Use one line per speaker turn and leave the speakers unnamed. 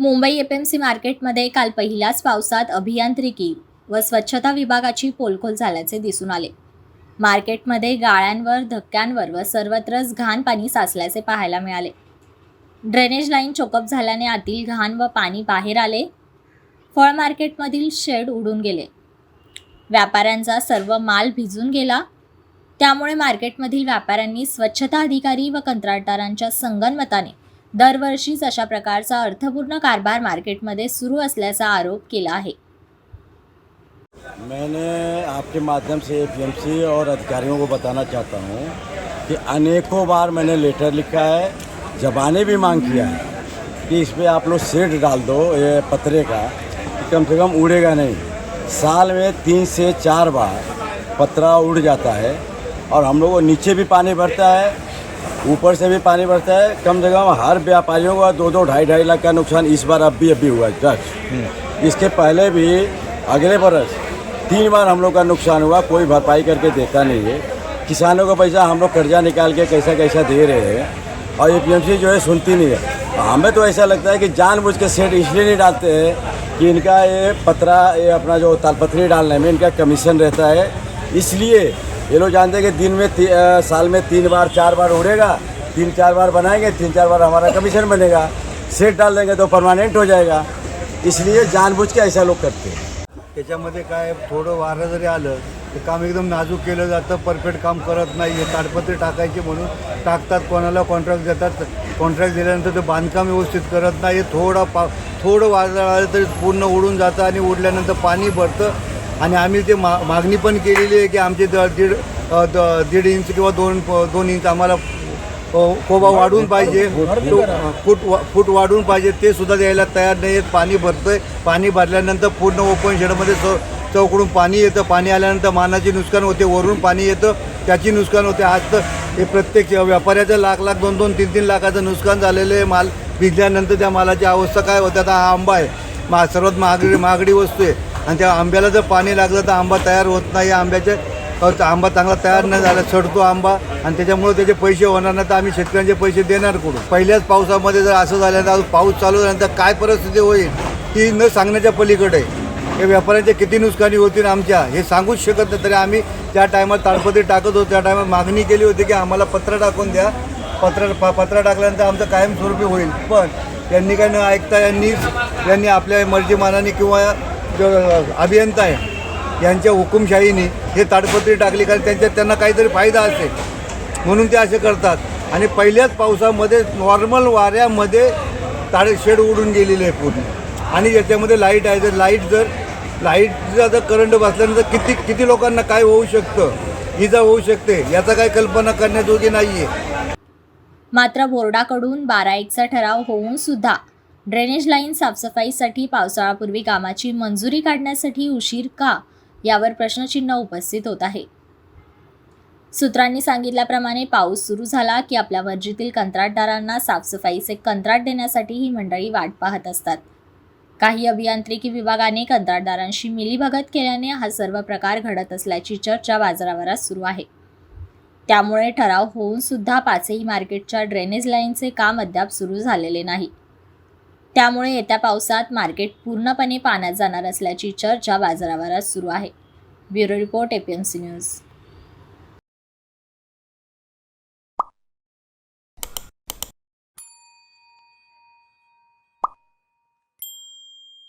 Mumbai F M C मार्केटमध्ये काल पहिल्याच पावसात अभियांत्रिकी व स्वच्छता विभागाची पोलखोल झाल्याचे दिसून आले. मार्केटमध्ये गाळ्यांवर धक्क्यांवर व सर्वत्रच घाण पाणी साचल्याचे पाहायला मिळाले. ड्रेनेज लाईन चोकअप झाल्याने आतील घाण व पाणी बाहेर आले. फळ मार्केटमधील शेड उडून गेले. व्यापाऱ्यांचा सर्व माल भिजून गेला. त्यामुळे मार्केटमधील व्यापाऱ्यांनी स्वच्छता अधिकारी व कंत्राटदारांच्या संगनमताने दरवर्षीच अशा प्रकारचा अर्थपूर्ण कारभार मार्केटमध्ये सुरू असल्याचा आरोप केला आहे.
मैंने आपके माध्यम से एपीएमसी और अधिकारियों को बताना चाहता हूँ कि अनेकों बार मैंने लेटर लिखा है जबाने भी मांग किया है कि इस पर आप लोग सेट डाल दो ये पतरे का कम से कम उड़ेगा नहीं। साल में तीन से चार बार पतरा उड़ जाता है और हम लोग नीचे भी पानी भरता है ऊपर से भी पानी भरता है। कम से कम हर व्यापारियों का दो दो ढाई ढाई लाख का नुकसान इस बार अब भी अभी हुआ है। जस्ट इसके पहले भी अगले बरस तीन बार हम लोग का नुकसान हुआ कोई भरपाई करके देता नहीं है। किसानों का पैसा हम लोग कर्जा निकाल के कैसा कैसा दे रहे हैं और ए जो है सुनती नहीं है। हमें तो ऐसा लगता है कि जानबूझ के सेट इसलिए नहीं डालते हैं कि इनका ये पतरा ये अपना जो तालपत्री डालने में इनका कमीशन रहता है। इसलिए ये लोग जानते हैं कि दिन में ती, साल में तीन बार चार बार उड़ेगा तीन चार बार बनाएंगे तीन चार बार हमारा कमीशन बनेगा। सेट डाल देंगे तो परमानेंट हो जाएगा। इसलिए जानबूझ के ऐसा लोग करते हैं।
त्याच्यामध्ये काय थोडं वारं जरी आलं तर काम एकदम नाजूक केलं जातं परफेक्ट काम करत नाही आहे ताडपत्री टाकायची म्हणून टाकतात कोणाला कॉन्ट्रॅक्ट देतात कॉन्ट्रॅक्ट दिल्यानंतर ते बांधकाम व्यवस्थित करत नाही थोडा पा थोडं वादळ आलं तरी पूर्ण उडून जातं आणि उडल्यानंतर पाणी भरतं आणि आम्ही ते मा मागणी पण केलेली आहे की आमचे द दीड द- दीड इंच किंवा दोन दोन इंच आम्हाला कोबा वाढून पाहिजे फूट वा- फूट वाढून पाहिजे ते सुद्धा द्यायला तयार नाही आहेत. पाणी भरतंय. पाणी भरल्यानंतर पूर्ण ओपन शेडमध्ये च चौकडून पाणी येतं. पाणी आल्यानंतर मानाचे नुकसान होते. वरून पाणी येतं. त्याची नुकसान होते. आज तर हे प्रत्येक व्यापाऱ्याचं लाख लाख दोन दोन तीन तीन लाखाचं नुकसान झालेलं आहे. माल भिजल्यानंतर त्या मालाची अवस्था काय होते? आता हा आंबा आहे. मा सर्वात महागडी महागडी वस्तू आहे. आणि त्या आंब्याला जर पाणी लागलं तर आंबा तयार होत नाही. आंब्याचे आंबा चांगला तयार नाही झाला सडतो आंबा आणि त्याच्यामुळे त्याचे पैसे होणार नाही तर आम्ही शेतकऱ्यांचे पैसे देणार कुठून? पहिल्याच पावसामध्ये जर असं झालं तर पाऊस चालू झाल्यानंतर काय परिस्थिती होईल? ती न सांगण्याच्या पलीकडे. हे व्यापाऱ्यांच्या किती नुकसानी होतील आमच्या? हे सांगूच शकत नाही. तरी आम्ही त्या टायमात ताडपत्री टाकत होतो. त्या टायमात मागणी केली होती की आम्हाला पत्र टाकून द्या. पत्र प- पत्र टाकल्यानंतर आमचं कायमस्वरूपी होईल. पण त्यांनी काय न ऐकता यांनी यांनी आपल्या मर्जीमानाने किंवा अभियंता आहे यांच्या हुकुमशाहीने हे ताडपत्री टाकली कारण त्यांच्यात त्यांना काहीतरी फायदा असेल. म्हणून ते असे करतात. आणि पहिल्याच पावसामध्ये नॉर्मल वाऱ्यामध्ये ताडे शेड उडून गेलेले आहे पूर्ण. आणि याच्यामध्ये लाइट आहे. जर लाइट जर लाईटचा जर करंट बसल्यानंतर किती किती लोकांना काय होऊ शकतं? इजा होऊ शकते याचा काय कल्पना करण्याजोगी नाही आहे
मात्र बोर्डाकडून बारा एकचा ठराव होऊन सुद्धा ड्रेनेज लाईन साफसफाईसाठी पावसाळ्यापूर्वी कामाची मंजुरी काढण्यासाठी उशीर का? यावर प्रश्नचिन्ह उपस्थित होत आहे. सूत्रांनी सांगितल्याप्रमाणे पाऊस सुरू झाला की आपल्या मर्जीतील कंत्राटदारांना साफसफाईचे कंत्राट देण्यासाठी ही मंडळी वाट पाहत असतात. काही अभियांत्रिकी विभागाने कंत्राटदारांशी मिलीभगत केल्याने हा सर्व प्रकार घडत असल्याची चर्चा बाजारावरात सुरू आहे. त्यामुळे ठराव होऊन सुद्धा पाचही मार्केटच्या ड्रेनेज लाईनचे काम अद्याप सुरू झालेले नाही. त्यामुळे येत्या पावसात मार्केट पूर्णपणे पाण्यात जाणार असल्याची चर्चा बाजारावरात सुरू आहे. Bureau report APMC news